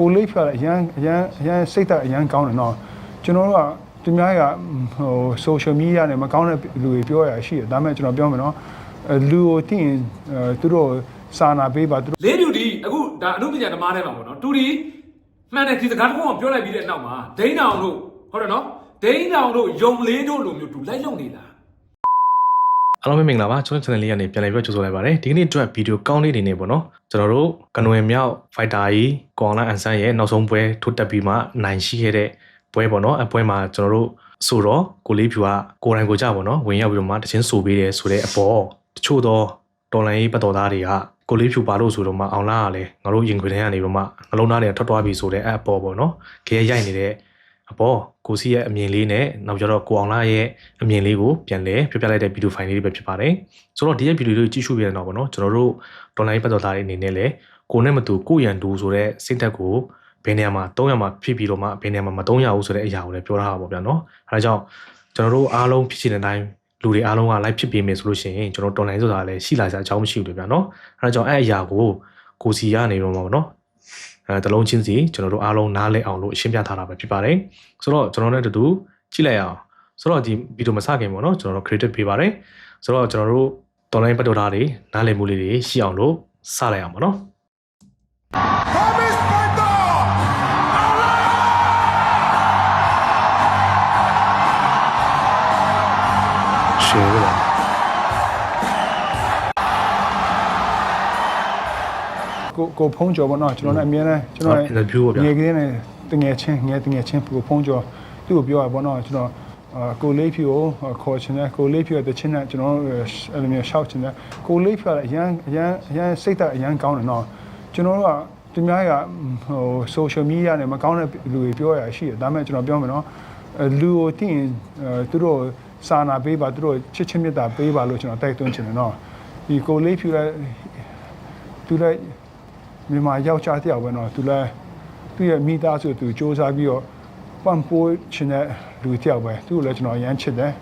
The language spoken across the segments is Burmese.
ကိုလေးဖျားလည်းအရန်အရန်အရန်စိတ်သက်အရန်ကောင်းတယ်နော်ကျွန်တော်တို့ကသူများကဟို social media နဲ့မကောင်းတဲ့လူတွေပြောရရှိတယ်ဒါပေမဲ့ကျွန်တော်ပြောမယ်နော်အဲလူကိုသိရင်အဲသူတို့စာနာပေးပါသူတို့လေးတူဒီအခုဒါအမှုပညာဓမ္မထဲမှာပေါ့နော်တူဒီမှန်တယ်ဒီစကားတစ်ခုအောင်ပြောလိုက်ပြီးတဲ့နောက်မှာဒိန်းတောင်တို့ဟုတ်တယ်နော်ဒိန်းတောင်တို့ယုံလေးတို့လိုမျိုးတူလိုက်လုံနေတာ အားလုံးပဲမင်္ဂလာပါကျွန်တော် channel လေးကနေပြန်လည်ပြီးတော့ကြိုဆိုလိုက်ပါတယ်ဒီကနေ့အတွက်ဗီဒီယိုကောင်းလေးတွေနေပေါ့နော်ကျွန်တော်တို့ကနွယ်မြောက် fighter ကြီးကောင်လာအန်ဆန်ရဲ့နောက်ဆုံးပွဲထိုးတက်ပြီးမှနိုင်ရှိခဲ့တဲ့ပွဲပေါ့နော်အပွဲမှာကျွန်တော်တို့ဆိုတော့ကိုလေးဖြူကကိုယ်တိုင်ကိုကြပေါ့နော်ဝင်ရောက်ပြီးတော့မှတချင်းဆိုပေးတယ်ဆိုတဲ့အပေါ်တချို့တော့တော်လိုင်းရေးပတ်တော်သားတွေကကိုလေးဖြူပါလို့ဆိုတော့မှအောင်လာကလည်းငါတို့ရင်ခွေထဲကနေပြီးမှနှလုံးသားတွေထွက်သွားပြီဆိုတဲ့အပေါ်ပေါ့နော်ခဲရိုက်နေတဲ့ အပေါ်ကိုစီရဲ့အမြင်လေးနဲ့နောက်ကျတော့ကိုအောင်လာရဲ့အမြင်လေးကိုပြန်လဲပြပြလိုက်တဲ့ဗီဒီယိုဖိုင်လေးတွေပဲဖြစ်ပါတယ်ဆိုတော့ဒီရဲ့ဗီဒီယိုလေးကိုကြည့်ရှုပြတဲ့နောက်ပေါ့နော်ကျွန်တော်တို့ဒေါ်လာရေးပတ်တော်သားတွေအနေနဲ့လည်းကိုနဲ့မတူကိုရန်တူဆိုတဲ့စိတ်သက်ကိုဘယ်နေရာမှာတုံးရမှာဖြစ်ပြီးတော့မှဘယ်နေရာမှာမတုံးရဘူးဆိုတဲ့အရာကိုလည်းပြောထားတာပေါ့ဗျာနော်အဲဒါကြောင့်ကျွန်တော်တို့အားလုံးဖြစ်ချင်တဲ့အတိုင်းလူတွေအားလုံးက live ဖြစ်ပေးမယ်ဆိုလို့ရှိရင်ကျွန်တော်တော်လိုင်းဆိုတာလည်းရှိလာစရာအကြောင်းမရှိဘူးလေဗျာနော်အဲဒါကြောင့်အဲ့အရာကိုကိုစီကနေတော့မှာပေါ့နော် အဲတလုံးချင်းစီကျွန်တော်တို့အားလုံးနားလည်အောင်လို့ရှင်းပြထားတာပဲဖြစ်ပါတယ်ဆိုတော့ကျွန်တော်တို့နဲ့အတူတူကြည့်လိုက်အောင်ဆိုတော့ဒီဗီဒီယိုမစခင်ပေါ့နော်ကျွန်တော်တို့ credit ပေးပါတယ်ဆိုတော့ကျွန်တော်တို့တော်လိုင်းပတ်တော်သားတွေနားလည်မှုလေးတွေရှိအောင်လို့စလိုက်အောင်ပေါ့နော်ရှယ် ကိုကိုဖုံးကျော်ပေါ့နော်ကျွန်တော်လည်းအမြဲတမ်းကျွန်တော် interview ပေါ့ဗျာငယ်ကလေးနဲ့တငယ်ချင်းငယ်တငယ်ချင်းကိုဖုံးကျော်သူ့ကိုပြောရပေါ့နော်ကျွန်တော်အာကိုလေးဖြူကိုခေါ်ချင်တယ်ကိုလေးဖြူရဲ့တချင်းနဲ့ကျွန်တော်အဲ့လိုမျိုးရှောက်ချင်တယ်ကိုလေးဖြူကလည်းအရန်အရန်အရန်စိတ်သက်အရန်ကောင်းတယ်နော်ကျွန်တော်တို့ကသူများကဟို social media နဲ့မကောင်းတဲ့လူတွေပြောရရှိတယ်ဒါပေမဲ့ကျွန်တော်ပြောမယ်နော်အဲလူကိုသိရင်အဲသူတို့စာနာပေးပါသူတို့ချစ်ချင်းမေတ္တာပေးပါလို့ကျွန်တော်တိုက်တွန်းချင်တယ်နော်ဒီကိုလေးဖြူလည်းသူလည်း မြန်မာယောက်ျားတယောက်ပဲနော်သူလည်းသူ့ရဲ့မိသားစုသူစ조사ပြီးတော့ပံ့ပိုးချင်တဲ့လူတယောက်ပဲသူ့ကိုလည်းကျွန်တော်ရမ်းချစ်တယ်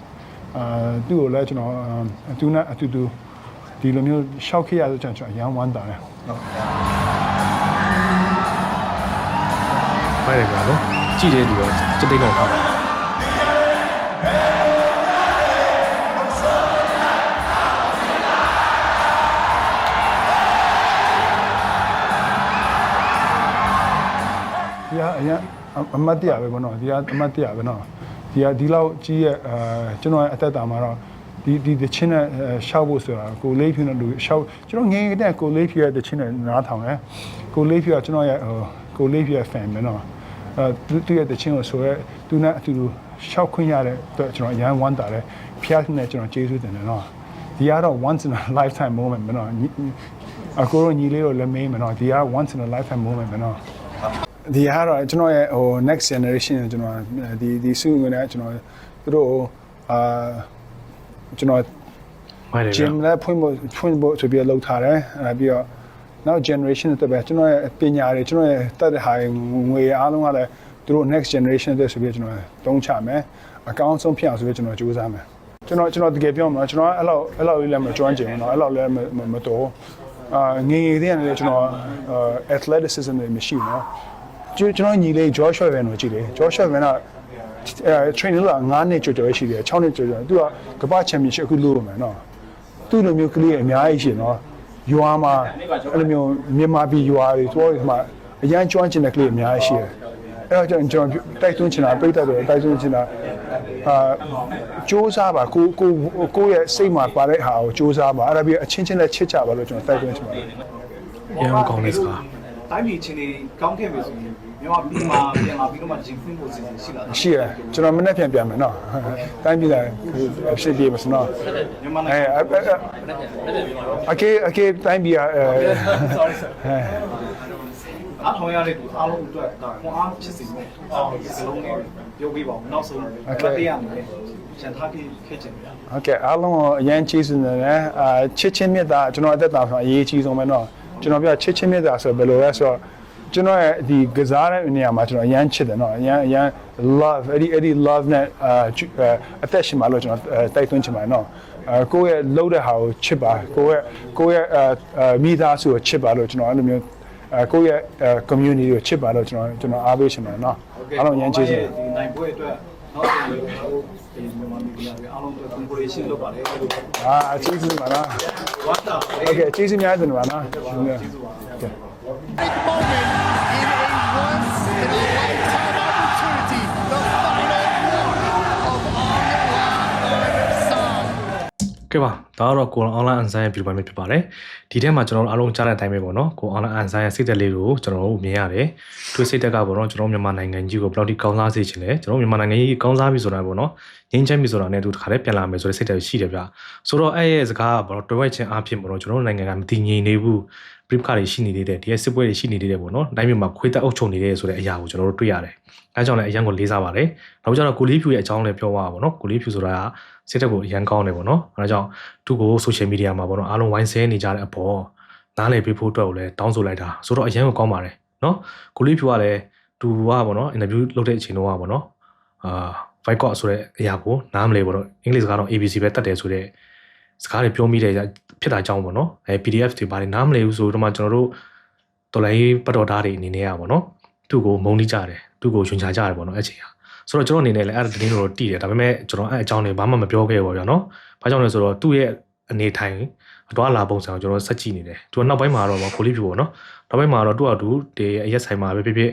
အာသူ့ကိုလည်းကျွန်တော်သူနဲ့အတူတူဒီလိုမျိုးရှောက်ခဲ့ရတဲ့ကျွန်တော်ရမ်းဝမ်းတာတယ်ဟုတ်ပါတယ်ကွာနော်ကြည့်တဲ့လူကစိတ်တိတ်ကောင်းပါ အမတ်တရားပဲပေါ့နော်ဒီကအမတ်တရားပဲနော်ဒီကဒီလောက်ကြီးရဲ့အာကျွန်တော်ရဲ့အသက်တာမှာတော့ဒီဒီတချင်းနဲ့ရှောက်ဖို့ဆိုတာကိုလေးဖြူနဲ့လူရှောက်ကျွန်တော်ငယ်ငယ်တဲ့ကိုလေးဖြူရဲ့တချင်းနဲ့နားထောင်တယ်ကိုလေးဖြူကကျွန်တော်ရဲ့ဟိုကိုလေးဖြူရဲ့ fan ပဲနော်အဲသူသူရဲ့တချင်းကိုဆိုရဲသူနဲ့အတူတူရှောက်ခွင့်ရတဲ့အတွက်ကျွန်တော်အရန်ဝမ်းတာတယ်ဖျားနဲ့ကျွန်တော်ကျေးဇူးတင်တယ်နော်ဒီကတော့ once in a lifetime moment ပဲနော်ညီအကိုရောညီလေးတို့လည်းမေးမယ်နော်ဒီက once in a lifetime moment ပဲနော် ဒီဟာတော့ကျွန်တော်ရဲ့ဟို next generation ကိုကျွန်တော်ဒီဒီစုငွေနဲ့ကျွန်တော်သူတို့အာကျွန်တော် ဖိုက်တယ်ဗျာ gym လည်းဖွင့်ဖို့ဖွင့်ဖို့ဆိုပြီးတော့လုပ်ထားတယ်အဲပြီးတော့နောက် generation တွေပဲကျွန်တော်ရဲ့ပညာတွေကျွန်တော်ရဲ့တတ်တဲ့ဟာတွေငွေအားလုံးကလည်းသူတို့ next generation တွေဆိုပြီးကျွန်တော်တုံးချမယ်အကောင်းဆုံးဖြစ်အောင်ဆိုပြီးကျွန်တော်ကြိုးစားမယ်ကျွန်တော်ကျွန်တော်တကယ်ပြောမှာကျွန်တော်အဲ့လောက်အဲ့လောက်လေးလည်းမကျွမ်းကျင်ဘူးเนาะအဲ့လောက်လည်းမမတော်အာငယ်ငယ်တည်းကလည်းကျွန်တော် athleticism တွေမရှိဘူးเนาะ ကျွန်ကျွန်တော်ညီလေး Joshua Van ကိုကြည့်လေ Joshua Van ကအဲ training လာ9နှစ်ကျော်ကျော်ရှိတယ်6နှစ်ကျော်ကျော်သူကကမ္ဘာချန်ပီယံရှစ်အခုလို့ရမယ်နော်သူ့လိုမျိုးကလေးအများကြီးရှင်နော်ရွာမှာအဲ့လိုမျိုးမြန်မာပြည်ရွာတွေသွားဒီမှာအရန်ကျွမ်းကျင်တဲ့ကလေးအများကြီးရှိတယ်အဲ့တော့ကျွန်တော်ကျွန်တော်တိုက်တွန်းချင်တာပြိတ္တတွေတိုက်တွန်းချင်တာအာစူးစမ်းပါကိုကိုကိုယ့်ရဲ့စိတ်မှာပါတဲ့ဟာကိုစူးစမ်းပါအဲ့ဒါပြီးအချင်းချင်းနဲ့ချစ်ကြပါလို့ကျွန်တော်တိုက်တွန်းချင်ပါတယ်ရန်ကောင်းလေးစကားတိုင်းပြည်ချင်းတွေကောင်းခဲ့ပြီဆိုရင် မြန်မာပြည်မှာပြန်လာပြီးတော့မှဂျင်ဖွင့်ဖို့စီစဉ်ရှိလာတာရှိရကျွန်တော်မနေ့ပြန်ပြန်မယ်နော်တိုင်းပြည်သားဖြစ်ပြေမစနော်မြန်မာနိုင်ငံအကေအကေတိုင်းပြည်အဲ sorry sir အားထောင်ရတဲ့ကူအားလုံးအတွက်ဒါခွန်အားဖြစ်စေမယ်အားလုံးနဲ့ပြောပြပါဦးနောက်ဆုံးတရားရမယ်ချန်ထားပြီးခဲ့ချင်တယ်ဟုတ်ကဲ့အားလုံးအရန်ချီးစွနေတယ်အာချစ်ချင်းမြတ်တာကျွန်တော်အသက်တာဆိုအရေးကြီးဆုံးပဲနော်ကျွန်တော်ပြောချစ်ချင်းမြတ်တာဆိုဘယ်လိုလဲဆိုတော့ ကျွန်တော်ရဲ့ဒီကစားတဲ့နေရာမှာကျွန်တော်အရန်ချစ်တယ်နော်အရန်အရန် love အဲ့ဒီအဲ့ဒီ love နဲ့အာအသက်ရှင်ပါလို့ကျွန်တော်တိုက်သွင်းချင်ပါတယ်နော်အဲကိုယ့်ရဲ့လုပ်တဲ့ဟာကိုချစ်ပါကိုယ့်ရဲ့ကိုယ့်ရဲ့အာမိသားစုကိုချစ်ပါလို့ကျွန်တော်အဲ့လိုမျိုးအဲကိုယ့်ရဲ့ community ကိုချစ်ပါလို့ကျွန်တော်ကျွန်တော်အားပေးချင်တယ်နော်အားလုံးရန်ချစ်စေဒီနိုင်ပွဲအတွက်နောက်ဆုံးကျွန်တော်ဒီမြန်မာပြည်ကအားလုံး collaboration လုပ်ပါတယ်အာကျေးဇူးပါနော်ဝါတာ Okay ကျေးဇူးများတင်ပါနော်ကျေးဇူးပါ big moment in a once in a lifetime opportunity. The final one of Angela Sang. ကဲပါဒါကတော့ကိုအောင်လာအန်ဆန်ရဲ့ဗီဒီယိုပိုင်းပဲဖြစ်ပါတယ်ဒီထဲမှာကျွန်တော်တို့အားလုံးကြားတဲ့အတိုင်းပဲပေါ့နော်ကိုအောင်လာအန်ဆန်ရဲ့စိတ်သက်လေးကိုကျွန်တော်တို့မြင်ရတယ်သူစိတ်သက်ကပေါ့နော်ကျွန်တော်မြန်မာနိုင်ငံကြီးကိုဘယ်လောက်ထိကောင်းစားစေချင်လဲကျွန်တော်မြန်မာနိုင်ငံကြီးကောင်းစားပြီဆိုတာပေါ့နော်ငင်းချမ်းပြီဆိုတာနဲ့သူတစ်ခါတည်းပြန်လာမယ်ဆိုတဲ့စိတ်သက်ရှိတယ်ဗျဆိုတော့အဲ့ရဲ့စကားကပေါ့နော်တွဲဝဲချင်းအားဖြင့်ပေါ့နော်ကျွန်တော်တို့နိုင်ငံကမတည်ငြိမ်နေဘူး ပြိပခါတွေရှိနေသေးတယ်ဒီရဲ့စစ်ပွဲတွေရှိနေသေးတယ်ပေါ့နော်တိုင်းပြည်မှာခွေးတက်အုပ်ချုပ်နေတယ်ဆိုတဲ့အရာကိုကျွန်တော်တို့တွေ့ရတယ်အဲကြောင့်လည်းအရန်ကိုလေးစားပါတယ်နောက်ကျတော့ကိုလေးဖြူရဲ့အကြောင်းလည်းပြောပါပါပေါ့နော်ကိုလေးဖြူဆိုတာကစစ်တပ်ကိုအရန်ကောင်းတယ်ပေါ့နော်အဲဒါကြောင့်သူ့ကို social media မှာပေါ့နော်အားလုံးဝိုင်းဆဲနေကြတဲ့အပေါ်နားလည်ပေးဖို့အတွက်ကိုလည်းတောင်းဆိုလိုက်တာဆိုတော့အရန်ကိုကောင်းပါတယ်နော်ကိုလေးဖြူကလည်းသူကပေါ့နော် interview လုပ်တဲ့အချိန်တုန်းကပေါ့နော်အာ Vicot ဆိုတဲ့အရာကိုနားမလဲပေါ့နော်အင်္ဂလိပ်စကားတော့ ABC ပဲတတ်တယ်ဆိုတဲ့ စကားတွေပြောမိတယ်ဖြစ်တာကြောင်းပေါ့နော်အဲ PDF တွေဘာတွေနားမလဲဘူးဆိုတော့မှကျွန်တော်တို့တော်လိုင်းပတ်တော်သားတွေအနေနဲ့อ่ะပေါ့နော်သူ့ကိုမုန်းနေကြတယ်သူ့ကိုယွန်ချကြတယ်ပေါ့နော်အဲ့ချိန်ဟာဆိုတော့ကျွန်တော်အနေနဲ့လည်းအဲ့ဒါတင်းတော့တည်တယ်ဒါပေမဲ့ကျွန်တော်အဲ့အကြောင်းတွေဘာမှမပြောခဲ့ဘူးပေါ့ဗျာနော်ဘာကြောင့်လဲဆိုတော့သူ့ရဲ့အနေထိုင်အတော်လာပုံစံကိုကျွန်တော်ဆက်ကြည့်နေတယ်သူကနောက်ပိုင်းမှာတော့ခိုးလေးပြပေါ့နော်နောက်ပိုင်းမှာတော့သူ့အတူဒီအရက်ဆိုင်မှာပဲဖြစ်ဖြစ်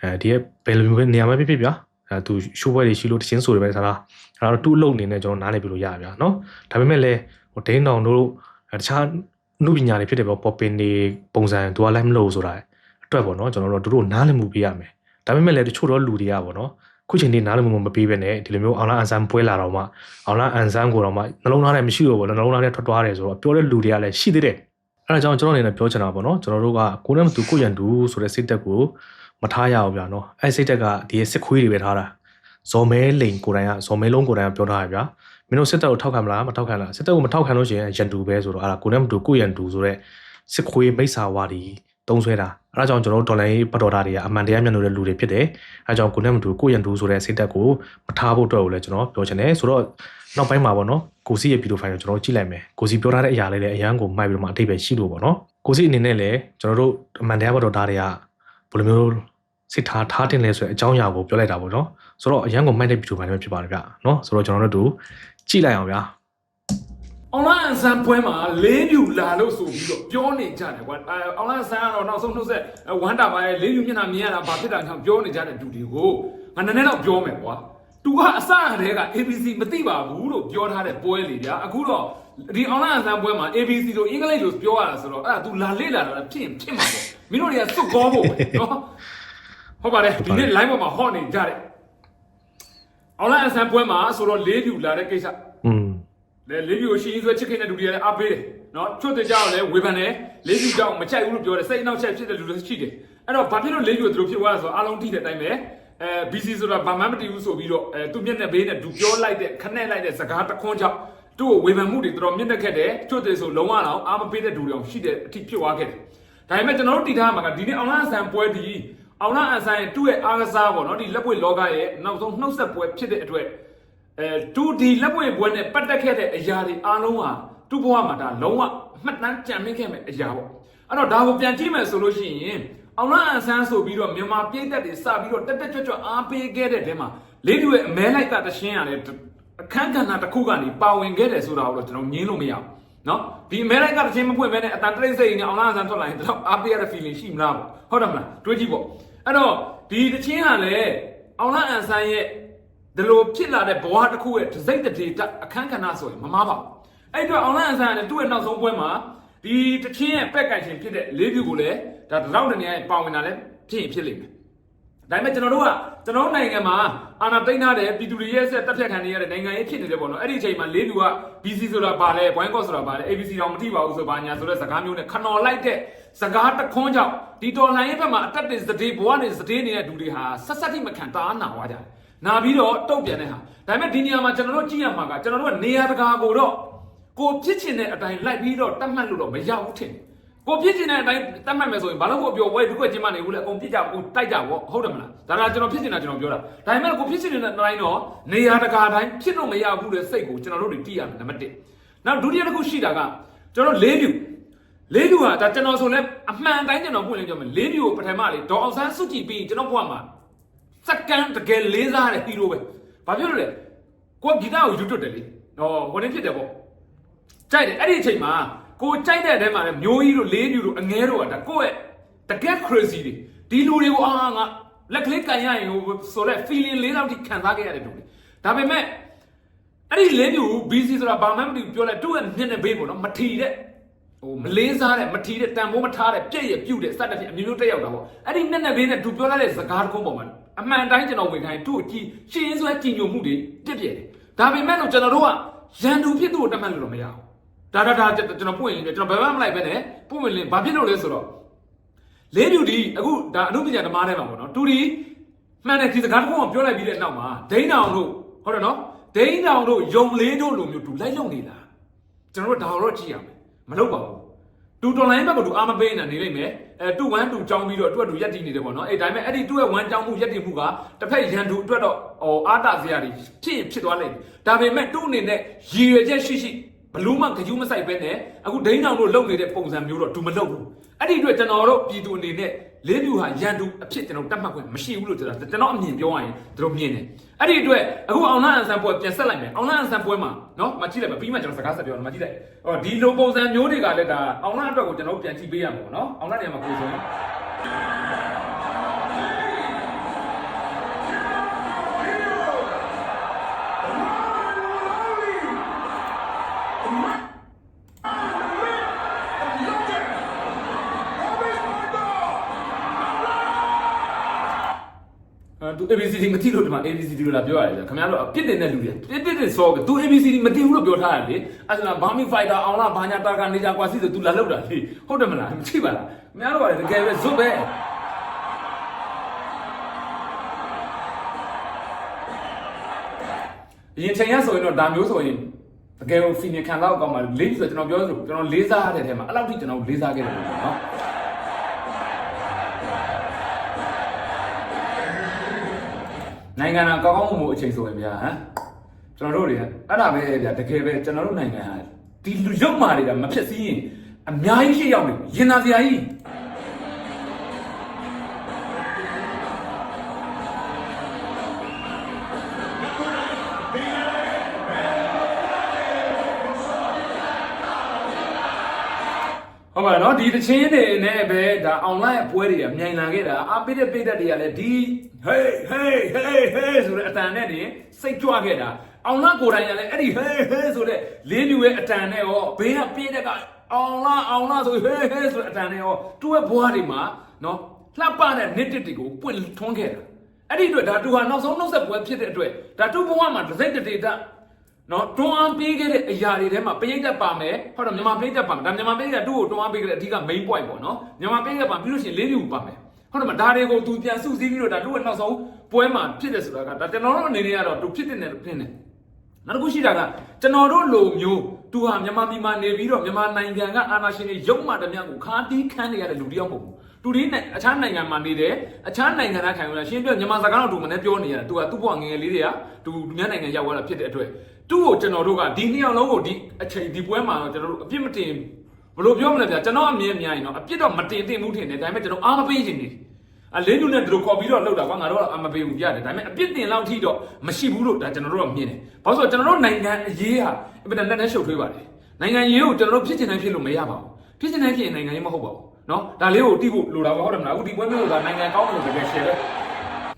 အဲဒီရဲ့ဘယ်လိုမျိုးပဲနေရာမှာဖြစ်ဖြစ်ဗျာအဲသူရှိုးပွဲတွေရှိလို့တချင်းဆိုတွေပဲစားလား အဲ့တော့သူ့အလုပ်အနေနဲ့ကျွန်တော်နားလည်ပြလို့ရဗျာနော်ဒါပေမဲ့လည်းဟိုဒိန်းတောင်တို့တခြားနုပညာတွေဖြစ်တယ်ပေါ့ပေါ်ပင်တွေပုံစံသူကလည်းမလို့ဆိုတာအတွက်ပေါ့နော်ကျွန်တော်တို့တို့နားလည်မှုပေးရမယ်ဒါပေမဲ့လည်းတချို့တော့လူတွေကပေါ့နော်ခုချိန်ဒီနားလည်မှုမပေးဘဲနဲ့ဒီလိုမျိုးအောင်လာအန်ဆန်ပွဲလာတော့မှအောင်လာအန်ဆန်ကိုတော့မှနှလုံးသားထဲမရှိတော့ဘူးနှလုံးသားထဲထွက်သွားတယ်ဆိုတော့ပြောတဲ့လူတွေကလည်းရှိသေးတယ်အဲဒါကြောင့်ကျွန်တော်အနေနဲ့ပြောချင်တာပေါ့နော်ကျွန်တော်တို့ကကိုယ်နဲ့မတူကိုယ့်ရန်တူဆိုတဲ့စိတ်သက်ကိုမထားရအောင်ဗျာနော်အဲစိတ်သက်ကဒီစစ်ခွေးတွေပဲထားတာ ဇော်မဲလိန်ကိုယ်တိုင်ကဇော်မဲလုံးကိုယ်တိုင်ကပြောထားရဗျာမင်းတို့စစ်တပ်ကိုထောက်ခံမလားမထောက်ခံလားစစ်တပ်ကိုမထောက်ခံလို့ရှိရင်ရန်တူပဲဆိုတော့အဲ့ဒါကိုယ်နဲ့မတူကိုယ့်ရန်တူဆိုတဲ့စစ်ခွေးမိစ္ဆာဝါဒီတုံးဆွဲတာအဲဒါကြောင့်ကျွန်တော်တို့ဒေါ်လာရေးပတ်တော်သားတွေကအမှန်တရားမျက်နှာတဲ့လူတွေဖြစ်တယ်အဲဒါကြောင့်ကိုယ်နဲ့မတူကိုယ့်ရန်တူဆိုတဲ့စိတ်သက်ကိုမထားဖို့အတွက်ကိုလည်းကျွန်တော်ပြောချင်တယ်ဆိုတော့နောက်ပိုင်းမှာပေါ့နော်ကိုစီရဲ့ဗီဒီယိုဖိုင်ကိုကျွန်တော်ကြည့်လိုက်မယ်ကိုစီပြောထားတဲ့အရာလေးလည်းအရန်ကိုမှိုက်ပြီးတော့မှအထိပ္ပယ်ရှိလို့ပေါ့နော်ကိုစီအနေနဲ့လည်းကျွန်တော်တို့အမှန်တရားပတ်တော်သားတွေကဘယ်လိုမျိုးစိတ်ထားထားတင်လဲဆိုတဲ့အကြောင်းအရာကိုပြောလိုက်တာပေါ့နော် ဆိုတော့အရန်ကိုမှိုက်တဲ့ဗီဒီယိုဖိုင်လည်းဖြစ်ပါတယ်ဗျနော်ဆိုတော့ကျွန်တော်တို့တို့ကြည့်လိုက်အောင်ဗျာအွန်လိုင်းအန်ဆန်ပွဲမှာလေးပြူလာလို့ဆိုပြီးတော့ပြောနေကြတယ်ကွာအဲအွန်လိုင်းအန်ဆန်ကတော့နောက်ဆုံးနှုတ်ဆက်ဝမ်တာပါရဲ့လေးပြူမျက်နှာမြင်ရတာဘာဖြစ်တာကြောင့်ပြောနေကြတဲ့လူတွေကိုငါနည်းနည်းတော့ပြောမယ်ကွာသူကအစအတည်းက ABC မသိပါဘူးလို့ပြောထားတဲ့ပွဲလေဗျာအခုတော့ဒီ online အန်ဆန်ပွဲမှာ ABC လို့အင်္ဂလိပ်လိုပြောရတာဆိုတော့အဲ့ဒါ तू လာလေ့လာတာဖြစ်ရင်ဖြစ်မှာပေါ့မင်းတို့တွေကစွတ်ကောဖို့ပဲနော်ဟုတ်ပါတယ်ဒီနေ့ live ပေါ်မှာဟော့နေကြတယ် online အန်ဆန်ပွဲမှာဆိုတော့လေးပြူလာတဲ့ကိစ္စอืมလေလေးပြူကိုရှင်းဆွဲချစ်ခင်တဲ့လူတွေကလည်းအားပေးတယ်နော်ချွတ်တဲ့ကြောက်လည်းဝေဖန်တယ်လေးပြူကြောက်မချိုက်ဘူးလို့ပြောတယ်စိတ်အနှောက်အယှက်ဖြစ်တဲ့လူတွေရှိတယ်အဲ့တော့ဘာဖြစ်လို့လေးပြူတို့ဖြစ်သွားလဲဆိုတော့အားလုံးထိတဲ့အတိုင်းပဲအဲ BC ဆိုတာဘာမှမတည်ဘူးဆိုပြီးတော့အဲသူမျက်နှာဘေးနဲ့သူပြောလိုက်တဲ့ခနဲ့လိုက်တဲ့စကားတစ်ခွန်းကြောင့်သူ့ကိုဝေဖန်မှုတွေတော်တော်မြင့်တက်ခဲ့တယ်ချွတ်တယ်ဆိုလုံးဝတော့အားမပေးတဲ့လူတွေအောင်ရှိတဲ့အထိဖြစ်သွားခဲ့တယ်ဒါပေမဲ့ကျွန်တော်တို့တည်ထားမှာကဒီနေ့အောင်လာအဆန်ပွဲဒီ အောင်လာအဆန်ရဲ့သူ့ရဲ့အားကစားပေါ့နော်ဒီလက်ပွေလောကရဲ့နောက်ဆုံးနှုတ်ဆက်ပွဲဖြစ်တဲ့အတွက်အဲတူဒီလက်ပွင့်ပွဲနဲ့ပတ်သက်ခဲ့တဲ့အရာတွေအားလုံးဟာသူ့ဘဝမှာဒါလုံးဝမှတ်တမ်းကြံမိခဲ့မဲ့အရာပေါ့အဲ့တော့ဒါကိုပြန်ကြည့်မယ်ဆိုလို့ရှိရင်အောင်လာအန်ဆန်းဆိုပြီးတော့မြန်မာပြည်သက်တွေစပြီးတော့တက်တက်ကြွကြွအားပေးခဲ့တဲ့တဲမှာလေးတူရဲ့အမဲလိုက်ကတရှင်းရတယ်အခန်းကဏ္ဍတစ်ခုကနေပါဝင်ခဲ့တယ်ဆိုတာကိုတော့ကျွန်တော်ငင်းလို့မရဘူးနော်ဒီအမဲလိုက်ကတရှင်းမပွင့်မဲနဲ့အတန်တရိတ်စိတ်နဲ့အောင်လာအန်ဆန်းထွက်လာရင်တော့အားပေးရတဲ့ feeling ရှိမလားပေါ့ဟုတ်တယ်မလားတွေးကြည့်ပေါ့ အဲ့တော့ဒီတချင်းဟာလေအောင်လာအန်ဆန်းရဲ့ဒီလိုဖြစ်လာတဲ့ဘဝတစ်ခုရဲ့ဒစိမ့်တဒေတာအခန်းကဏ္ဍဆိုရင်မမားပါဘူးအဲ့အတွက်အောင်လန့်အဆန်နဲ့သူ့ရဲ့နောက်ဆုံးပွဲမှာဒီတချင်းရဲ့ပက်ကန်ရှင်ဖြစ်တဲ့လေးပြူကိုလည်းဒါတရောက်တနေရာပါဝင်တာလည်းဖြစ်ရင်ဖြစ်လိမ့်မယ် ဒါပေမဲ့ကျွန်တော်တို့ကကျွန်တော်နိုင်ငံမှာအာဏာသိမ်းထားတဲ့ပြည်သူတွေရဲ့ဆက်တပ်ဖြတ်ခံနေရတဲ့နိုင်ငံရေးဖြစ်နေတယ်ပေါ့နော်အဲ့ဒီအချိန်မှာလေးပြူက BC ဆိုတာပါလဲ Boycott ဆိုတာပါလဲ ABC တော့မထိပါဘူးဆိုပါညာဆိုတဲ့စကားမျိုးနဲ့ခနော်လိုက်တဲ့စကားတခွန်းကြောင့်ဒီတော်လှန်ရေးဘက်မှာအတက်တဲ့စတေးဘဝနဲ့စတေးနေတဲ့လူတွေဟာဆက်ဆက်တိမခံတားနာသွားကြတယ်နာပြီးတော့တုတ်ပြန်တဲ့ဟာဒါပေမဲ့ဒီနေရာမှာကျွန်တော်တို့ကြည့်ရမှာကကျွန်တော်တို့ကနေရာတကာကိုတော့ကိုဖြစ်ချင်တဲ့အတိုင်းလိုက်ပြီးတော့တတ်မှတ်လို့တော့မရဘူးထင်တယ် ကိုဖြစ်ချင်တဲ့အတိုင်းတတ်မှတ်မယ်ဆိုရင်ဘာလို့ကိုပြောဝဲဒီကွက်ချင်းမနေဘူးလေအကုန်ပြစ်ကြကိုတိုက်ကြပေါ့ဟုတ်တယ်မလားဒါကကျွန်တော်ဖြစ်ချင်တာကျွန်တော်ပြောတာဒါပေမဲ့ကိုဖြစ်ချင်တဲ့အတိုင်းတော့နေရာတကာအတိုင်းဖြစ်လို့မရဘူးတဲ့စိတ်ကိုကျွန်တော်တို့တွေတည်ရမယ်နံပါတ်1နောက်ဒုတိယတစ်ခုရှိတာကကျွန်တော်လေးပြူလေးပြူဟာဒါကျွန်တော်ဆိုလဲအမှန်တိုင်းကျွန်တော်ပွင့်လင်းပြောမယ်လေးပြူကိုပထမလေဒေါ်အောင်ဆန်းစုကြည်ပြီးကျွန်တော်ဘဝမှာစက္ကန်တကယ်လေးစားတဲ့ဟီးရိုးပဲဘာဖြစ်လို့လဲကိုကဂီတကိုယူတွတ်တယ်လေဟောဟိုနေဖြစ်တယ်ပေါ့ကြိုက်တယ်အဲ့ဒီအချိန်မှာ ကိုကြိုက်တဲ့အထဲမှာလည်းမျိုးကြီးတို့လေးပြူတို့အငဲတို့ကဒါကိုယ့်ရဲ့တကယ် crazy တွေဒီလူတွေကိုအာငါလက်ကလေးကန်ရရင်ဟိုဆိုတော့ feeling လေးလောက်ထိခံစားခဲ့ရတဲ့လူတွေဒါပေမဲ့အဲ့ဒီလေးပြူ BC ဆိုတာဘာမှမသိဘူးပြောလဲသူ့ရဲ့မျက်နှာဘေးပေါ့နော်မထီတဲ့ဟိုမလေးစားတဲ့မထီတဲ့တန်ဖိုးမထားတဲ့ပြည့်ရပြုတ်တဲ့စတဲ့ဖြစ်အမျိုးမျိုးတက်ရောက်တာပေါ့အဲ့ဒီနဲ့နဲ့ဘေးနဲ့သူပြောလာတဲ့စကားတစ်ခုပေါ်မှာအမှန်တိုင်းကျွန်တော်ဝင်ခိုင်းသူ့ကိုကြည်ရှင်းဆွဲကြည်ညိုမှုတွေပြည့်ပြည့်တယ်ဒါပေမဲ့လို့ကျွန်တော်တို့ကရန်သူဖြစ်သူ့ကိုတတ်မှတ်လို့တော့မရဘူး ဒါဒါဒါကျွန်တော်ပွင့်ရင်ကျွန်တော်ဘယ်မှမလိုက်ပဲနဲ့ပွင့်ဝင်လင်းဘာဖြစ်လို့လဲဆိုတော့လေးပြူဒီအခုဒါအနုပညာဓမ္မထဲမှာပေါ့နော်တူဒီမှန်တယ်ဒီစကားတစ်ခုကိုပြောလိုက်ပြီးတဲ့နောက်မှာဒိန်းတောင်တို့ဟုတ်တယ်နော်ဒိန်းတောင်တို့ယုံလေးတို့လိုမျိုးတူလိုက်လုံနေတာကျွန်တော်တို့ဒါတော့ကြည့်ရမယ်မလုပ်ပါဘူးတူတော်လိုင်းဘက်ကတူအာမပေးနေတာနေလိမ့်မယ်အဲတူ1တူကြောင်းပြီးတော့တူကတူရက်တည်နေတယ်ပေါ့နော်အဲဒါပေမဲ့အဲ့ဒီတူရဲ့1ကြောင်းမှုရက်တည်မှုကတစ်ဖက်ရန်တူအတွက်တော့ဟောအာတာစရာတွေဖြစ်ရင်ဖြစ်သွားလိမ့်မယ်ဒါပေမဲ့တူအနေနဲ့ရည်ရွယ်ချက်ရှိရှိ ဘလူးမှကြူးမဆိုင်ပဲနဲ့အခုဒိန်းတောင်တို့လုပ်နေတဲ့ပုံစံမျိုးတော့တူမလုပ်ဘူးအဲ့ဒီအတွက်ကျွန်တော်တို့ပြည်သူအနေနဲ့လေးပြူဟာရန်တူအဖြစ်ကျွန်တော်တတ်မှတ်ခွင့်မရှိဘူးလို့ကျွန်တော်ကျွန်တော်အမြင်ပြောရရင်တို့မြင်တယ်အဲ့ဒီအတွက်အခုအောင်နာအန်ဆန်ပွဲပြန်ဆက်လိုက်မယ်အောင်နာအန်ဆန်ပွဲမှာနော်မကြည့်လိုက်ပါပြီးမှကျွန်တော်စကားဆက်ပြောတော့မကြည့်လိုက်ဟောဒီလိုပုံစံမျိုးတွေကလည်းဒါအောင်နာအတွက်ကိုကျွန်တော်ပြန်ကြည့်ပေးရမှာပေါ့နော်အောင်နာနေရာမှာကိုယ်ဆုံးအဲသူ ABCD မသိလို့ဒီမှာ ABCD လို့လာပြောရတယ်ခင်ဗျားတို့အပြစ်တင်တဲ့လူတွေပြစ်ပြစ်တင်စောကသူ ABCD မသိဘူးလို့ပြောထားတယ်လေအဲ့ဒါဘာမီဖိုက်တာအောင်လားဘာညာတာကနေကြကွာစီဆို तू လာလောက်တာလေဟုတ်တယ်မလားမသိပါလားခင်ဗျားတို့ကလည်းတကယ်ပဲဇွတ်ပဲအရင်ချိန်ရဆိုရင်တော့ဒါမျိုးဆိုရင်တကယ်ကို senior ခံတော့ကောင်းပါလေးဆိုကျွန်တော်ပြောသလိုကျွန်တော်လေးစားရတဲ့ထဲမှာအဲ့လောက်ထိကျွန်တော်လေးစားခဲ့တယ်ပေါ့နော် နိုင်ငံတော်ကောင်းကောင်းမွန်မွန်အချိန်ဆိုရင်ဗျာဟမ်ကျွန်တော်တို့တွေအဲ့ဒါပဲဗျာတကယ်ပဲကျွန်တော်တို့နိုင်ငံဟာဒီလူရုပ်မာတွေကမဖြစ်စည်းရင်အများကြီးရှိရောက်နေရင်နာစရာကြီးဟုတ်ပါနော်ဒီတချင်းတွေနဲ့ပဲဒါ online ပွဲတွေကမြိုင်လာခဲ့တာအပိတဲ့ပိတဲ့တွေကလည်းဒီ hey hey hey hey ဆိုတဲ့အတန်နဲ့တင်စိတ်ကြွခဲ့တာအောင်လာကိုယ်တိုင်ကလည်းအဲ့ဒီ hey hey ဆိုတဲ့လေးမျိုးရဲ့အတန်နဲ့ရောဘေးကပြေးတဲ့ကအောင်လာအောင်လာဆို hey hey ဆိုတဲ့အတန်နဲ့ရောသူ့ရဲ့ဘွားတွေမှာနော်လှပတဲ့နစ်တစ်တွေကိုပွင့်ထွန်းခဲ့တာအဲ့ဒီအတွက်ဒါသူဟာနောက်ဆုံးနှုတ်ဆက်ပွဲဖြစ်တဲ့အတွက်ဒါသူ့ဘဝမှာတစ်စိတ်တစ်ဒေတာနော်တွန်းအားပေးခဲ့တဲ့အရာတွေထဲမှာပရိသတ်ပါမယ်ဟုတ်တော့မြန်မာပရိသတ်ပါမယ်ဒါမြန်မာပရိသတ်သူ့ကိုတွန်းအားပေးခဲ့တဲ့အဓိက main point ပေါ့နော်မြန်မာပရိသတ်ပါပြီးလို့ရှိရင်လေးမျိုးပါမယ် ဟုတ်တယ်မဒါတွေကိုသူပြန်စုစည်းပြီးတော့ဒါသူ့ရဲ့နောက်ဆုံးပွဲမှာဖြစ်တယ်ဆိုတာကဒါကျွန်တော်တို့အနေနဲ့ကတော့သူဖြစ်တဲ့နယ်ဖြစ်နေနောက်တစ်ခုရှိတာကကျွန်တော်တို့လိုမျိုးသူဟာမြန်မာပြည်မှာနေပြီးတော့မြန်မာနိုင်ငံကအာဏာရှင်တွေရုံမှတမျှကိုခါတီးခန်းနေရတဲ့လူတစ်ယောက်မဟုတ်ဘူးသူဒီနဲ့အခြားနိုင်ငံမှာနေတယ်အခြားနိုင်ငံသားခံရတာရှင်းပြမြန်မာစကားတော့သူမနဲ့ပြောနေရတယ်သူကသူ့ဘဝငယ်ငယ်လေးတွေကသူသူများနိုင်ငံရောက်သွားတာဖြစ်တဲ့အတွက်သူ့ကိုကျွန်တော်တို့ကဒီနှစ်ယောက်လုံးကိုဒီအချိန်ဒီပွဲမှာကျွန်တော်တို့အပြစ်မတင်ဘယ်လိုပြောမလဲဗျာကျွန်တော်အမြင်အများကြီးနော်အပြစ်တော့မတင်တင်ဘူးထင်တယ်ဒါပေမဲ့ကျွန်တော်အားမပေးချင်နေ အလေးလူနဲ့သူတို့ခေါ်ပြီးတော့လှုပ်တာကွာငါတို့ကအမပေးဘူးပြတယ်ဒါပေမဲ့အပြစ်တင်လောက်ထိတော့မရှိဘူးလို့ဒါကျွန်တော်တို့ကမြင်တယ်ဘာလို့ဆိုတော့ကျွန်တော်တို့နိုင်ငံအရေးဟာအင်တာနက်နဲ့ရှုပ်ထွေးပါတယ်နိုင်ငံရေးကိုကျွန်တော်တို့ဖြစ်ချင်တိုင်းဖြစ်လို့မရပါဘူးဖြစ်ချင်တိုင်းဖြစ်ရင်နိုင်ငံရေးမဟုတ်ပါဘူးနော်ဒါလေးကိုတိဖို့လိုတာပေါ့ဟုတ်တယ်မလားအခုဒီပွဲမျိုးကနိုင်ငံကောင်းလို့တကယ်ရှယ်ပဲ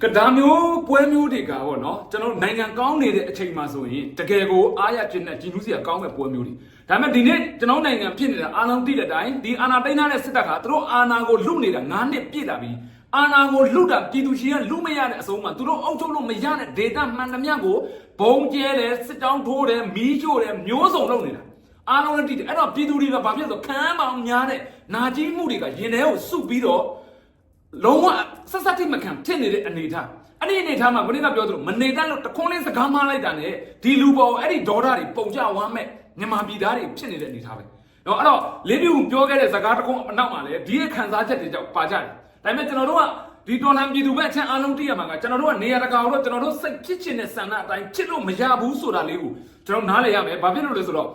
ကဒါမျိုးပွဲမျိုးတွေကပေါ့နော်ကျွန်တော်တို့နိုင်ငံကောင်းနေတဲ့အချိန်မှာဆိုရင်တကယ်ကိုအားရကျင်တဲ့ကြည်နူးစရာကောင်းတဲ့ပွဲမျိုးတွေဒါပေမဲ့ဒီနေ့ကျွန်တော်တို့နိုင်ငံဖြစ်နေတာအားလုံးသိတဲ့အတိုင်းဒီအာဏာသိမ်းထားတဲ့စစ်တပ်ကသူတို့အာဏာကိုလုနေတာ9နှစ်ပြည့်လာပြီ အာဏာကိုလုတာပြည်သူရှင်ကလုမရတဲ့အဆုံးမှာသူတို့အုပ်ချုပ်လို့မရတဲ့ဒေတာမှန်သမျှကိုဘုံကျဲတယ်စစ်တောင်းထိုးတယ်မီးရှို့တယ်မျိုးစုံလုပ်နေတာအားလုံးလည်းတည်တယ်အဲ့တော့ပြည်သူတွေကဘာဖြစ်လဲဆိုခမ်းပေါင်းများတဲ့နာကြီးမှုတွေကရင်ထဲကိုစုပြီးတော့လုံးဝဆက်ဆက်တိမခံဖြစ်နေတဲ့အနေအထားအဲ့ဒီအနေအထားမှာဘုရားကပြောသလိုမနေတတ်လို့တခွန်းလေးစကားမလိုက်တာနဲ့ဒီလူပေါ်အဲ့ဒီဒေါ်တာတွေပုံကြဝမ်းမဲ့မြန်မာပြည်သားတွေဖြစ်နေတဲ့အနေအထားပဲနော်အဲ့တော့လေးပြူပြောခဲ့တဲ့စကားတခွန်းအနောက်မှာလည်းဒီရဲ့ခံစားချက်တွေကြောင့်ပါကြတယ် ဒါပေမဲ့ကျွန်တော်တို့ကဒီတော်လန်ပြည်သူဘက်အချမ်းအားလုံးသိရမှာကကျွန်တော်တို့ကနေရာတကာတော့ကျွန်တော်တို့စိတ်ဖြစ်ချင်တဲ့ဆန္ဒအတိုင်းဖြစ်လို့မရဘူးဆိုတာလေးကိုကျွန်တော်နားလည်ရမယ်ဘာဖြစ်လို့လဲဆိုတော့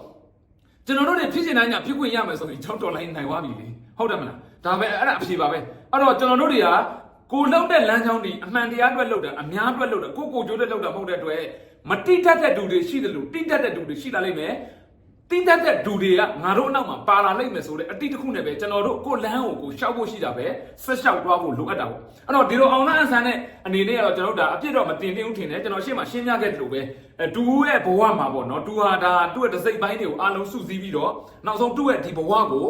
ကျွန်တော်တို့တွေဖြစ်ချင်တိုင်းညာဖြစ်ခွင့်ရမယ်ဆိုရင်ကျွန်တော်တော်လိုင်းနိုင်သွားပြီလေဟုတ်တယ်မလားဒါပဲအဲ့ဒါအဖြေပါပဲအဲ့တော့ကျွန်တော်တို့တွေကကိုလောက်တဲ့လမ်းကြောင်းဒီအမှန်တရားအတွက်လောက်တာအများအတွက်လောက်တာကိုကိုကျိုးတဲ့လောက်တာမဟုတ်တဲ့အတွက်မတိတတ်တဲ့သူတွေရှိတယ်လို့တိတတ်တဲ့သူတွေရှိလာလိမ့်မယ် တိတတ်တဲ့သူတွေကငါတို့အနောက်မှာပါလာလိမ့်မယ်ဆိုတဲ့အတိတစ်ခုနဲ့ပဲကျွန်တော်တို့ကိုလမ်းကိုကိုရှောက်ဖို့ရှိတာပဲဆက်ရှောက်သွားဖို့လိုအပ်တာပေါ့အဲ့တော့ဒီလိုအောင်လန်းအဆန်းနဲ့အနေနဲ့ကတော့ကျွန်တော်တို့ဒါအပြစ်တော့မတင်တင်ဘူးထင်တယ်ကျွန်တော်ရှေ့မှာရှင်းပြခဲ့တယ်လို့ပဲအဲတူရဲ့ဘဝမှာပေါ့နော်တူဟာဒါသူ့ရဲ့တစ်စိတ်ပိုင်းတွေကိုအားလုံးစုစည်းပြီးတော့နောက်ဆုံးသူ့ရဲ့ဒီဘဝကို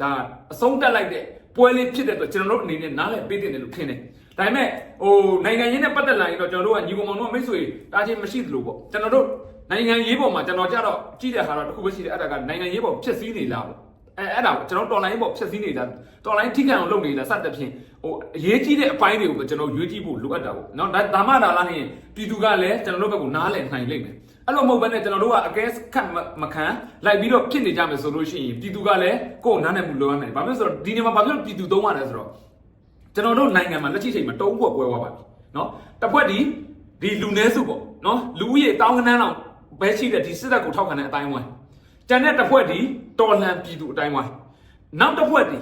ဒါအဆုံးတက်လိုက်တဲ့ပွဲလေးဖြစ်တဲ့အတွက်ကျွန်တော်တို့အနေနဲ့နားလည်ပေးတင်တယ်လို့ထင်တယ်ဒါပေမဲ့ဟိုနိုင်ငံရေးနဲ့ပတ်သက်လာရင်တော့ကျွန်တော်တို့ကညီကောင်မောင်တို့ကမိတ်ဆွေတားချင်းမရှိသလိုပေါ့ကျွန်တော်တို့ နိုင်ငံရေးပေါ်မှာကျွန်တော်ကြတော့ကြည့်တဲ့ဟာတော့တစ်ခုပဲရှိတယ်အဲ့ဒါကနိုင်ငံရေးပေါ်ဖြစ်စည်းနေလားပေါ့အဲအဲ့ဒါကိုကျွန်တော်တော်လိုင်းပေါ်ဖြစ်စည်းနေတာတော်လိုင်းထိခံအောင်လုပ်နေတာစတဲ့ဖြင့်ဟိုအရေးကြီးတဲ့အပိုင်းတွေကိုပဲကျွန်တော်ရွေးကြည့်ဖို့လိုအပ်တာပေါ့နော်ဒါဒါမှဒါလားရင်ပြည်သူကလည်းကျွန်တော်တို့ဘက်ကိုနားလည်နိုင်လိမ့်မယ်အဲ့လိုမဟုတ်ဘဲနဲ့ကျွန်တော်တို့ကအကဲခတ်မခံလိုက်ပြီးတော့ဖြစ်နေကြမယ်ဆိုလို့ရှိရင်ပြည်သူကလည်းကိုယ်နားနဲ့မှုလောရနိုင်ဘာဖြစ်လို့ဆိုတော့ဒီနေမှာဘာဖြစ်လို့ပြည်သူသုံးရတယ်ဆိုတော့ကျွန်တော်တို့နိုင်ငံမှာလက်ရှိချိန်မှာတုံးဖွဲ့ပွဲသွားပါပြီနော်တစ်ဖွဲ့ဒီဒီလူနည်းစုပေါ့နော်လူဦးရေတောင်းကနန်းအောင် ပဲရှိတဲ့ဒီစစ်တပ်ကိုထောက်ခံတဲ့အတိုင်းဝိုင်းကျန်တဲ့တစ်ဖွဲ့ဒီတော်လှန်ပြည်သူအတိုင်းဝိုင်းနောက်တစ်ဖွဲ့ဒီ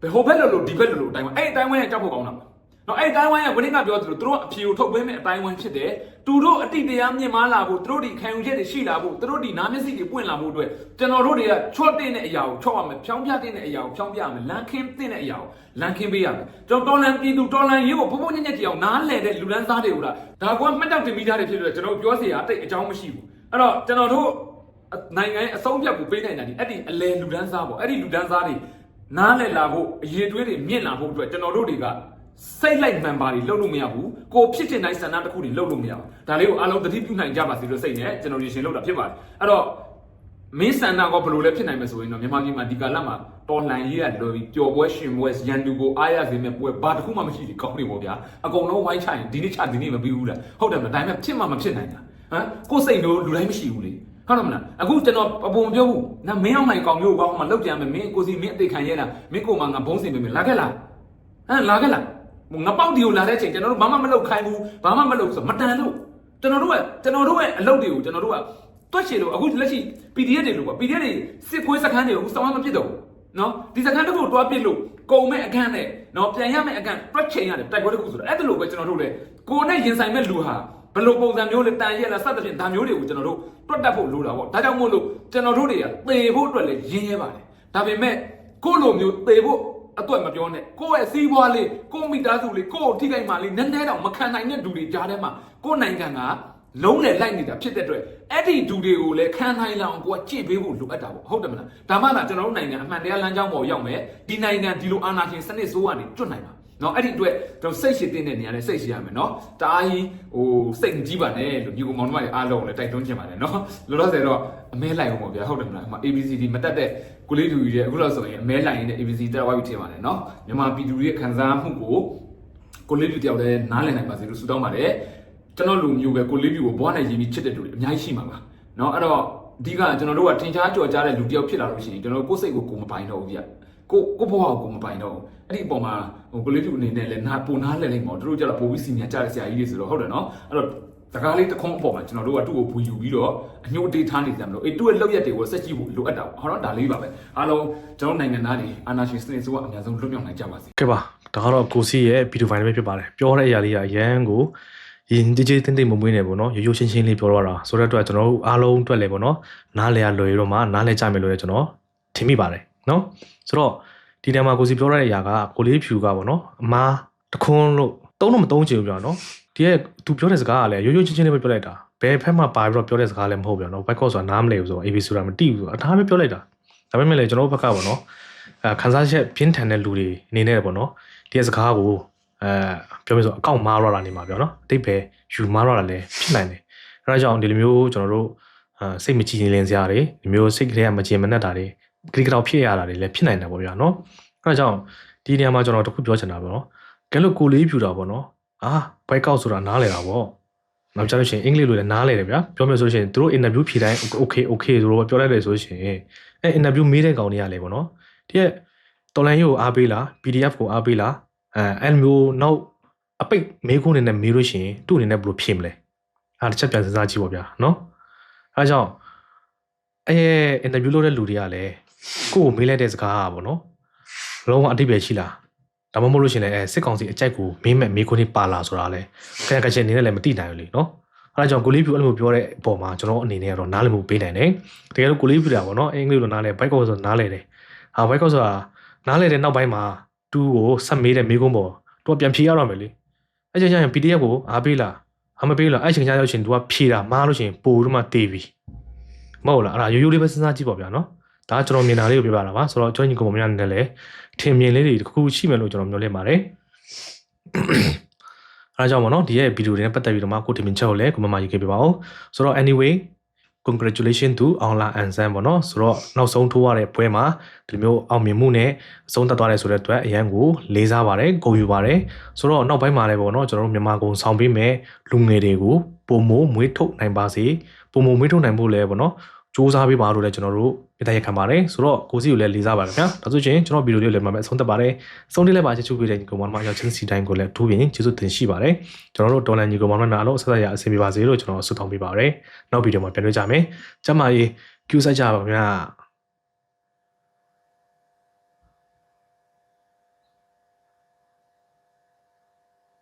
ဘယ်ဟိုဘက်လို့လို့ဒီဘက်လို့လို့အတိုင်းဝိုင်းအဲ့အတိုင်းဝိုင်းကကြောက်ဖို့ကောင်းတာပေါ့နော်အဲ့အတိုင်းဝိုင်းကဝိနည်းကပြောသလိုသူတို့အဖြေကိုထုတ်ပေးမဲ့အတိုင်းဝိုင်းဖြစ်တယ်သူတို့အတိတရားမြင်မာလာဖို့သူတို့ဒီခံယူချက်တွေရှိလာဖို့သူတို့ဒီနားမျက်စိတွေပွင့်လာဖို့အတွက်ကျွန်တော်တို့တွေကချော့တင်တဲ့အရာကိုချော့ရမယ်ဖြောင်းပြတင်တဲ့အရာကိုဖြောင်းပြရမယ်လမ်းခင်းတင်တဲ့အရာကိုလမ်းခင်းပေးရမယ်ကျွန်တော်တော်လန်ပြည်သူတော်လန်ရေးကိုဘုံဘုံညက်ညက်ကြည့်အောင်နားလဲတဲ့လူလန်းသားတွေကိုလားဒါကွာမှတ်တောက်တင်မိထားတယ်ဖြစ်လို့ကျွန်တော်ပြောစရာအတိတ်အကြောင်းမရှိဘူး အဲ့တော့ကျွန်တော်တို့နိုင်ငံရဲ့အဆုံးဖြတ်ကိုပေးနိုင်တာဒီအဲ့ဒီအလဲလူဒန်းစားပေါ့အဲ့ဒီလူဒန်းစားတွေနားလဲလာဖို့အရေးတွေးတွေမြင့်လာဖို့အတွက်ကျွန်တော်တို့တွေကစိတ်လိုက်မှန်ပါတွေလှုပ်လို့မရဘူးကိုဖြစ်တဲ့နိုင်ဆန္ဒတစ်ခုတွေလှုပ်လို့မရဘူးဒါလေးကိုအားလုံးသတိပြုနိုင်ကြပါစေလို့စိတ်နဲ့ကျွန်တော်ရေရှင်လှုပ်တာဖြစ်ပါတယ်အဲ့တော့မင်းဆန္ဒကဘယ်လိုလဲဖြစ်နိုင်မလဲဆိုရင်တော့မြန်မာပြည်မှာဒီကာလမှာတော်လှန်ရေးရလွယ်ပြီးပျော်ပွဲရှင်ပွဲရန်သူကိုအားရစေမဲ့ပွဲဘာတစ်ခုမှမရှိသေးကောင်းနေပေါ့ဗျာအကုန်လုံးဝိုင်းချိုင်ဒီနေ့ချဒီနေ့မပြီးဘူးလားဟုတ်တယ်မလားဒါပေမဲ့ဖြစ်မှမဖြစ်နိုင်တာ ဟမ်ကိုယ်စိတ်တို့လူတိုင်းမရှိဘူးလေဟုတ်တယ်မလားအခုကျွန်တော်အပုံမပြောဘူးနာမင်းအောင်နိုင်ကောင်မျိုးကောင်းမှလောက်ကြမယ်မင်းကိုစီမင်းအသိခံရဲလားမင်းကိုမှငါဘုံစင်ပေးမယ်လာခဲ့လားဟမ်လာခဲ့လားငါပေါက်ဒီကိုလာတဲ့အချိန်ကျွန်တော်တို့ဘာမှမလုပ်ခိုင်းဘူးဘာမှမလုပ်ဆိုမတန်လို့ကျွန်တော်တို့ကကျွန်တော်တို့ရဲ့အလုပ်တွေကိုကျွန်တော်တို့ကတွက်ချေလို့အခုလက်ရှိ PDF တွေလို့ပေါ့ PDF တွေစစ်ခွေးစခန်းတွေကိုစောင်းမဖြစ်တော့ဘူးနော်ဒီစခန်းတစ်ခုတွားပစ်လို့ကုံမဲ့အခန်းနဲ့နော်ပြန်ရမဲ့အခန်းတွက်ချင်ရတယ်တိုက်ပွဲတစ်ခုဆိုတော့အဲ့ဒါလိုပဲကျွန်တော်တို့လေကိုနဲ့ရင်ဆိုင်မဲ့လူဟာ ဘယ်လိုပုံစံမျိုးလဲတန်ရက်လားစသဖြင့်ဒါမျိုးတွေကိုကျွန်တော်တို့တွက်တတ်ဖို့လိုတာပေါ့ဒါကြောင့်မို့လို့ကျွန်တော်တို့တွေကသေဖို့အတွက်လည်းရင်းရဲပါတယ်ဒါပေမဲ့ကိုလိုမျိုးသေဖို့အတွက်မပြောနဲ့ကိုယ့်ရဲ့စီးပွားလေးကိုမိသားစုလေးကိုယ့်ထိခိုက်မှလေးနည်းနည်းတော့မခံနိုင်တဲ့လူတွေကြားထဲမှာကိုယ့်နိုင်ငံကလုံးလေလိုက်နေတာဖြစ်တဲ့အတွက်အဲ့ဒီဒူတွေကိုလည်းခံနိုင်လောက်ကိုကကြည့်ပေးဖို့လိုအပ်တာပေါ့ဟုတ်တယ်မလားဒါမှလားကျွန်တော်တို့နိုင်ငံအမှန်တရားလမ်းကြောင်းပေါ်ရောက်မယ်ဒီနိုင်ငံဒီလိုအာဏာရှင်စနစ်ဆိုးကနေကျွတ်နိုင် ပါနော်အဲ့ဒီအတွက်ကျွန်တော်စိတ်ရှိတဲ့နေရာနဲ့စိတ်ရှိရမယ်နော်တအားကြီးဟိုစိတ်ကြီးပါနဲ့လို့ညီကောင်မောင်တို့ကအားလုံးလည်းတိုက်တွန်းချင်ပါတယ်နော်လောလောဆယ်တော့အမဲလိုက်အောင်ပေါ့ဗျာဟုတ်တယ်မလားဟို ABCD မတက်တဲ့ကိုလေးလူကြီးရဲ့အခုလောက်ဆိုရင်အမဲလိုက်ရင် ABCD တက်သွားပြီထင်ပါတယ်နော်မြန်မာပြည်သူတွေရဲ့ခံစားမှုကိုကိုလေးလူတယောက်လည်းနားလည်နိုင်ပါစေလို့ဆုတောင်းပါတယ်ကျွန်တော်လူမျိုးပဲကိုလေးပြူကိုဘွားနိုင်ရင်းပြီးချစ်တဲ့လူတွေအများကြီးရှိမှာပါเนาะအဲ့တော့အဓိကကျွန်တော်တို့ကထင်ရှားကြော်ကြားတဲ့လူတယောက်ဖြစ်လာလို့ရှိရင်ကျွန်တော်တို့ကိုယ်စိတ်ကိုကိုယ်မပိုင်တော့ဘူးဗျကိုကိုဘွားကိုကိုယ်မပိုင်တော့ဘူး အဲ့ဒီအပေါ်မှာဟိုကလေးလူအနေနဲ့လည်းနာပုံနာလဲလိမ့်မော်တို့ကြတော့ပိုပြီးစီမြန်ကြတဲ့ဆရာကြီးတွေဆိုတော့ဟုတ်တယ်နော်အဲ့တော့တကားလေးတစ်ခုံးအပေါ်မှာကျွန်တော်တို့ကသူ့ကိုဘူးယူပြီးတော့အညှို့အတေးထားနေတယ်မလို့အေးသူ့ရဲ့လောက်ရက်တွေကိုဆက်ကြည့်ဖို့လိုအပ်တာဟောတော့ဒါလေးပါပဲအားလုံးကျွန်တော်နိုင်ငံသားတွေအာနာရှင်စနစ်ဆိုကအများဆုံးလွတ်မြောက်နိုင်ကြပါစေခဲ့ပါဒါကတော့ကိုစီရဲ့ဗီဒီယိုဖိုင်လေးဖြစ်ပါတယ်ပြောတဲ့အရာလေးကအရန်ကိုရင်ကြည်ကြည်တင်းတင်းမမွေးနေပေါ့နော်ရိုးရိုးရှင်းရှင်းလေးပြောတော့တာဆိုတော့အတွက်ကျွန်တော်တို့အားလုံးအတွက်လည်းပေါ့နော်နားလဲရလွယ်ရောမှနားလဲကြမယ်လို့လည်းကျွန်တော်ထင်မိပါတယ်နော်ဆိုတော့ ဒီနေရာမှာကိုစီပြောရတဲ့အရာကကိုလေးဖြူကပေါ့နော်အမားတခွန်းလို့တုံးတော့မတုံးချင်ဘူးပြောနော်ဒီရဲ့သူပြောတဲ့စကားကလည်းရိုးရိုးချင်းချင်းလေးပဲပြောလိုက်တာဘယ်ဖက်မှပါပြီးတော့ပြောတဲ့စကားလည်းမဟုတ်ပြန်နော်ဘက်ကော့ဆိုတာနားမလဲဘူးဆိုတော့ AB ဆိုတာမတိဘူးဆိုတော့အထားပဲပြောလိုက်တာဒါပေမဲ့လည်းကျွန်တော်တို့ဘက်ကပေါ့နော်အဲခန်းစားချက်ပြင်းထန်တဲ့လူတွေအနေနဲ့ပေါ့နော်ဒီရဲ့စကားကိုအဲပြောမယ်ဆိုအကောင့်မားရတာနေမှာပြောနော်အတိတ်ပဲယူမားရတာလည်းဖြစ်နိုင်တယ်အဲဒါကြောင့်ဒီလိုမျိုးကျွန်တော်တို့အဲစိတ်မကြည်လင်စရာတွေဒီမျိုးစိတ်ကလေးကမကြင်မနှက်တာတွေ ခရီးကတော့ဖြစ်ရတာတွေလည်းဖြစ်နိုင်တယ်ပေါ့ဗျာနော်အဲဒါကြောင့်ဒီနေရာမှာကျွန်တော်တခုပြောချင်တာပေါ့နော်ကဲလို့ကိုလေးဖြူတာပေါ့နော်အာဘိုက်ကောက်ဆိုတာနားလဲတာပေါ့နောက်ကြလို့ရှိရင်အင်္ဂလိပ်လိုလည်းနားလဲတယ်ဗျာပြောမယ်ဆိုလို့ရှိရင်သူတို့ interview ဖြေတိုင်း okay okay ဆိုတော့ပြောလိုက်တယ်ဆိုလို့ရှိရင်အဲ interview မေးတဲ့ကောင်တွေကလည်းပေါ့နော်ဒီရဲ့တော်လိုင်းကိုအားပေးလား PDF ကိုအားပေးလားအဲအဲ့လိုမျိုးနောက်အပိတ်မေးခွန်းနေနဲ့မေးလို့ရှိရင်သူ့အနေနဲ့ဘယ်လိုဖြေမလဲအားတစ်ချက်ပြန်စဉ်းစားကြည့်ပါဗျာနော်အဲဒါကြောင့်အဲအင်တာဗျူးလုပ်တဲ့လူတွေကလည်း ကိုယ့်ကိုမေးလိုက်တဲ့စကားကပေါ့နော်လုံးဝအတိပယ်ရှိလားဒါမှမဟုတ်လို့ရှရင်လည်းအဲစစ်ကောင်စီအကြိုက်ကိုမေးမဲ့မေးခွန်းတွေပါလာဆိုတာလဲခရကချက်အနေနဲ့လည်းမသိနိုင်ဘူးလေနော်အဲဒါကြောင့်ကိုလေးဖြူအဲ့လိုမျိုးပြောတဲ့အပေါ်မှာကျွန်တော်အနေနဲ့ကတော့နားလည်မှုပေးနိုင်တယ်တကယ်လို့ကိုလေးဖြူတာပေါ့နော်အင်္ဂလိပ်လိုနားလဲဘိုက်ကောဆိုနားလဲတယ်ဟာဘိုက်ကောဆိုတာနားလဲတဲ့နောက်ပိုင်းမှာတူကိုဆက်မေးတဲ့မေးခွန်းပေါ်သူကပြန်ဖြေရတော့မယ်လေအဲ့ချိန်ကျရင် PDF ကိုအားပေးလားအမပေးလားအဲ့ချိန်ကျရောက်ရှင်သူကဖြေတာမှားလို့ရှရင်ပို့တော့မှတေးပြီမဟုတ်လားအဲ့ဒါရိုးရိုးလေးပဲစဉ်းစားကြည့်ပါဗျာနော် ဒါကကျွန်တော်မြင်တာလေးကိုပြောပြတာပါဆိုတော့ကျွန်တော်ညီကောင်မများနဲ့လည်းထင်မြင်လေးတွေတစ်ခုခုရှိမယ်လို့ကျွန်တော်မျှော်လင့်ပါတယ်အဲ့ဒါကြောင့်မနော်ဒီရဲ့ဗီဒီယိုတွေနဲ့ပတ်သက်ပြီးတော့မှကိုတင်မြင့်ချက်ကိုလည်းကိုမမရေးခဲ့ပြပါဦးဆိုတော့ anyway congratulation to online exam ပေါ့နော်ဆိုတော့နောက်ဆုံးထိုးရတဲ့ပွဲမှာဒီလိုမျိုးအောင်မြင်မှုနဲ့အဆုံးသတ်သွားတယ်ဆိုတဲ့အတွက်အရန်ကိုလေးစားပါတယ်ဂုဏ်ယူပါတယ်ဆိုတော့နောက်ပိုင်းမှာလည်းပေါ့နော်ကျွန်တော်တို့မြန်မာကုန်ဆောင်ပေးမယ်လူငယ်တွေကိုပုံမိုးမွေးထုတ်နိုင်ပါစေပုံမိုးမွေးထုတ်နိုင်ဖို့လည်းပေါ့နော်စူးစမ်းပေးပါလို့လည်းကျွန်တော်တို့ ပြသရခံပါတယ်ဆိုတော့ကိုစီကိုလည်းလေးစားပါတယ်ခင်ဗျာဒါဆိုရင်ကျွန်တော်ဗီဒီယိုလေးကိုလည်းမှပဲအဆုံးသတ်ပါတယ်ဆုံးတိလည်းပါချစ်ချူပေးတဲ့ညီကောင်မတို့ရောက်ချင်းစီတိုင်းကိုလည်းထိုးပြင်ကျေးဇူးတင်ရှိပါတယ်ကျွန်တော်တို့ဒေါ်လာညီကောင်မတို့များအလို့ဆက်ဆက်ရအဆင်ပြေပါစေလို့ကျွန်တော်ဆုတောင်းပေးပါရစေနောက်ဗီဒီယိုမှာပြန်တွေ့ကြမယ်ကျမကြီးကျူးဆိုင်ကြပါခင်ဗျာ